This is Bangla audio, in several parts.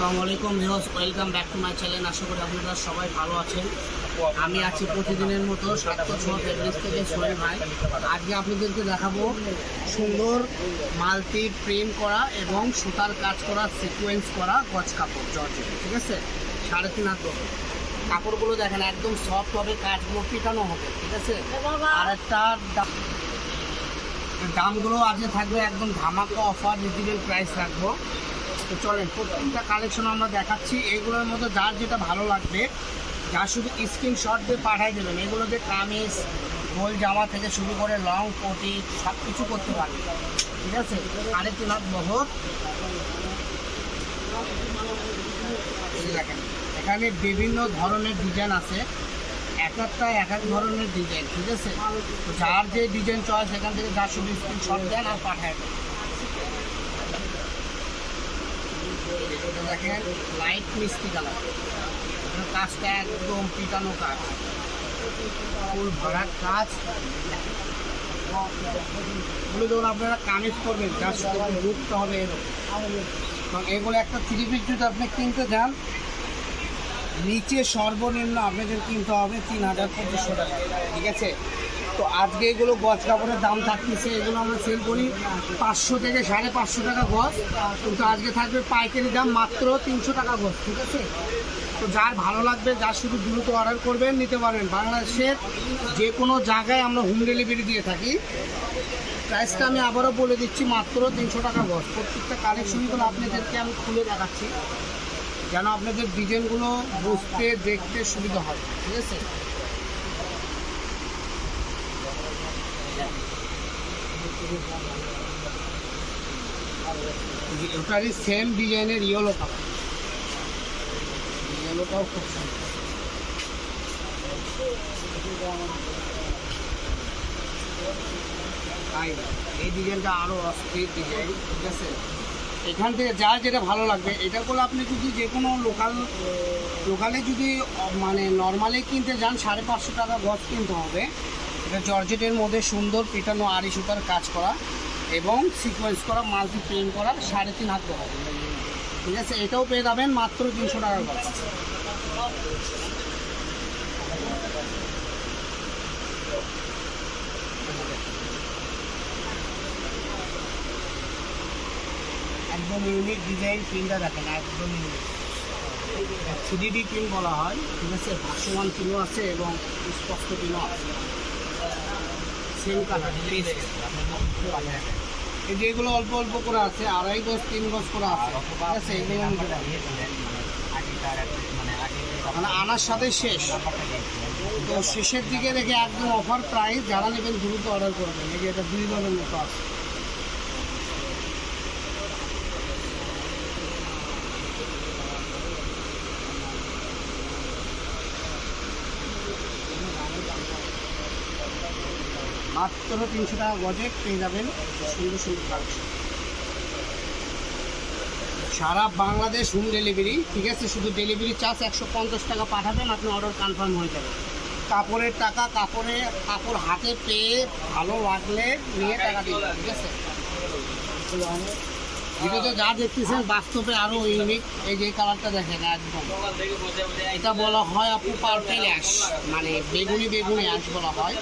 আসসালামু আলাইকুম viewers welcome back to my channel. আশা করি আপনারা সবাই ভালো আছেন। আমি আছি প্রতিদিনের মতো সাতশো ছ ফেব্রিক্স থেকে সোহেল ভাই। আজকে আপনাদেরকে দেখাবো সুন্দর মাল্টি প্রিন্ট করা এবং সুতার কাজ করা সিকোয়েন্স করা গজ কাপড় জর্জের ঠিক আছে? সাড়ে তিন হাত। কাপড়গুলো দেখেন একদম সফট হবে কাজগুলো পিটানো হবে ঠিক আছে? আর একটা দামগুলো আজকে থাকবে একদম ধামাকা অফার রিজনেবল প্রাইস রাখব। তো চলেন, প্রত্যেকটা কালেকশন আমরা দেখাচ্ছি। এগুলোর মধ্যে যার যেটা ভালো লাগবে যা শুধু স্ক্রিনশট দিয়ে পাঠাই দেবেন। এগুলো দিয়ে কামিজ, গোল জামা থেকে শুরু করে লং কোটি সব কিছু করতে পারবে। ঠিক আছে? সাড়ে তিন হাত বহর এখানে বিভিন্ন ধরনের ডিজাইন আছে। এক একটা, এক এক ধরনের ডিজাইন ঠিক আছে? যার যে ডিজাইন চয়েস এখান থেকে যার শুধু স্ক্রিনশট দেন আর পাঠায় দেন। এটা দেখেন লাইট মিষ্টি কালার কাজটা একদম পিটানো কাজ। ফুল ভরার কাজ। এগুলো যখন আপনারা কামিজ করবেন যার সাথে লুকটা হবে এরকম। এগুলো একটা থ্রি পিস যদি আপনি কিনতে যান, নিচে সর্বনিম্ন আপনাদের কিনতে হবে তিন হাজার পঁচিশশো টাকা। ঠিক আছে? তো আজকে এগুলো গজ কাপড়ের দাম থাকতেছে, এগুলো আমরা সেল করি পাঁচশো থেকে সাড়ে পাঁচশো টাকা গজ কিন্তু আজকে থাকবে পাইকারি দাম মাত্র তিনশো টাকা গজ ঠিক আছে? তো যার ভালো লাগবে, যার শুধু দ্রুত অর্ডার করবেন, নিতে পারবেন। বাংলাদেশের যে কোনো জায়গায় আমরা হোম ডেলিভারি দিয়ে থাকি। প্রাইসটা আমি আবারও বলে দিচ্ছি, মাত্র তিনশো টাকা গজ প্রত্যেকটা কালেকশনগুলো আপনাদেরকে আমি খুলে দেখাচ্ছি, যেন আপনাদের ডিজাইনগুলো বুঝতে, দেখতে সুবিধা হয়, ঠিক আছে? ওটারই সেম ডিজাইনের ইয়েলো কালার ইয়েলোটাও খুব সুন্দর। এই ডিজাইনটা আরও অস্থির ডিজাইন ঠিক আছে? এখান থেকে যা যেটা ভালো লাগবে, এটা করলে আপনি যদি যে কোনো লোকাল লোকালে যদি মানে নর্মালি কিনতে যান, সাড়ে পাঁচশো টাকা গজ কিনতে হবে। এটা জর্জেটের মধ্যে সুন্দর পেটানো আড়ি সুতার কাজ করা এবং সিকোয়েন্স করা মাল্টি প্রিন্ট করা, সাড়ে তিন হাত দেওয়া ঠিক আছে? এটাও পেয়ে যাবেন মাত্র তিনশো টাকা গজ একদম ইউনিক ডিজাইন প্রিন্টটা দেখেন, একদম ইউনিক থ্রি ডি প্রিন্ট বলা হয়, ঠিক আছে? ভাসমান প্রিন্টও আছে এবং স্পষ্ট প্রিন্টও আছে। সেম কালার এই যে এগুলো অল্প অল্প করে আছে আড়াই গজ তিন গজ করে আছে। ঠিক আছে এগুলো নিতে মানে আনার সাথে শেষ। তো শেষের দিকে রেখে একদম অফার প্রাইস যারা নেবেন দ্রুত অর্ডার করবেন। এই যে এটা দুই গজের মতো আছে। মাত্র তিনশো টাকা গজে পেয়ে যাবেন সুন্দর সুন্দর সারা বাংলাদেশ হোম ডেলিভারি, ঠিক আছে? শুধু ডেলিভারি চার্জ একশো পঞ্চাশ টাকা পাঠাবেন, আপনি অর্ডার কনফার্ম হয়ে যাবে। কাপড়ের টাকা, কাপড়ে, কাপড় হাতে পেয়ে ভালো লাগলে নিয়ে টাকা দিবেন, ঠিক আছে? ভিডিওতে যা দেখতেছেন, বাস্তবে আরও ইউনিক এই যে কালারটা দেখেন, একদম। এটা বলা হয় আপু পার্পেল অ্যাশ মানে বেগুনি বেগুনি অ্যাশ বলা হয়।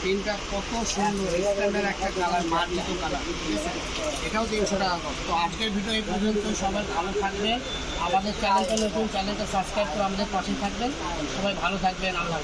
প্রিন্টটা কত সুন্দর স্ট্যান্ডার্ড একটা কালার মার্জিত কালার এটাও তিনশো টাকা তো আজকের ভিডিও এই পর্যন্ত, সবাই ভালো থাকবেন। আমাদের চ্যানেলটা নতুন চ্যানেলটা সাবস্ক্রাইব করে আমাদের পাশে থাকবেন। সবাই ভালো থাকবেন, আল্লাহ